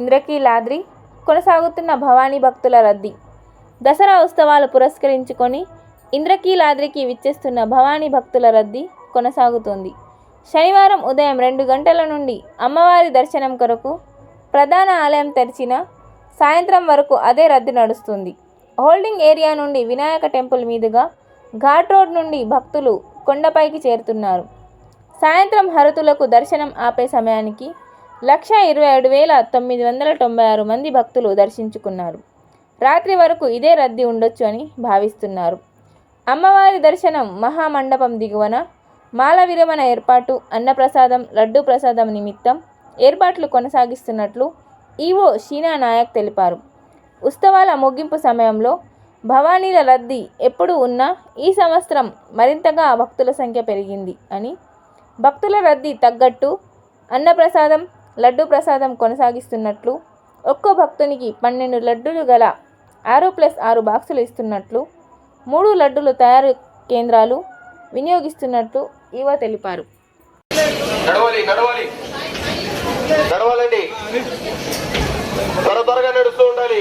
ఇంద్రకీలాద్రి కొనసాగుతున్న భవానీ భక్తుల రద్దీ. దసరా ఉత్సవాలు పురస్కరించుకొని ఇంద్రకీలాద్రికి విచ్చేస్తున్న భవానీ భక్తుల రద్దీ కొనసాగుతోంది. శనివారం ఉదయం రెండు గంటల నుండి అమ్మవారి దర్శనం కొరకు ప్రధాన ఆలయం తెరిచిన సాయంత్రం వరకు అదే రద్దీ నడుస్తుంది. హోల్డింగ్ ఏరియా నుండి వినాయక టెంపుల్ మీదుగా ఘాట్ రోడ్ నుండి భక్తులు కొండపైకి చేరుతున్నారు. సాయంత్రం హరతులకు దర్శనం ఆపే సమయానికి లక్ష ఇరవై ఏడు వేల తొమ్మిది వందల తొంభై ఆరు మంది భక్తులు దర్శించుకున్నారు. రాత్రి వరకు ఇదే రద్దీ ఉండొచ్చు అని భావిస్తున్నారు. అమ్మవారి దర్శనం మహామండపం దిగువన మాల విరమణ ఏర్పాటు అన్నప్రసాదం లడ్డు ప్రసాదం నిమిత్తం ఏర్పాట్లు కొనసాగిస్తున్నట్లు ఈవో షీనా నాయక్ తెలిపారు. ఉత్సవాల ముగింపు సమయంలో భవానీల రద్దీ ఎప్పుడు ఉన్నా ఈ సంవత్సరం మరింతగా భక్తుల సంఖ్య పెరిగింది అని భక్తుల రద్దీ తగ్గట్టు అన్నప్రసాదం లడ్డు ప్రసాదం కొనసాగిస్తున్నట్లు ఒక్కో భక్తునికి పన్నెండు లడ్డులు గల ఆరు ప్లస్ ఆరు బాక్సులు ఇస్తున్నట్లు మూడు లడ్డులు తయారు కేంద్రాలు వినియోగిస్తున్నట్లు ఈవో తెలిపారు. నడవాలి నడవాలి. నడవాలండి. త్వర త్వరగా నడుస్తూ ఉండాలి.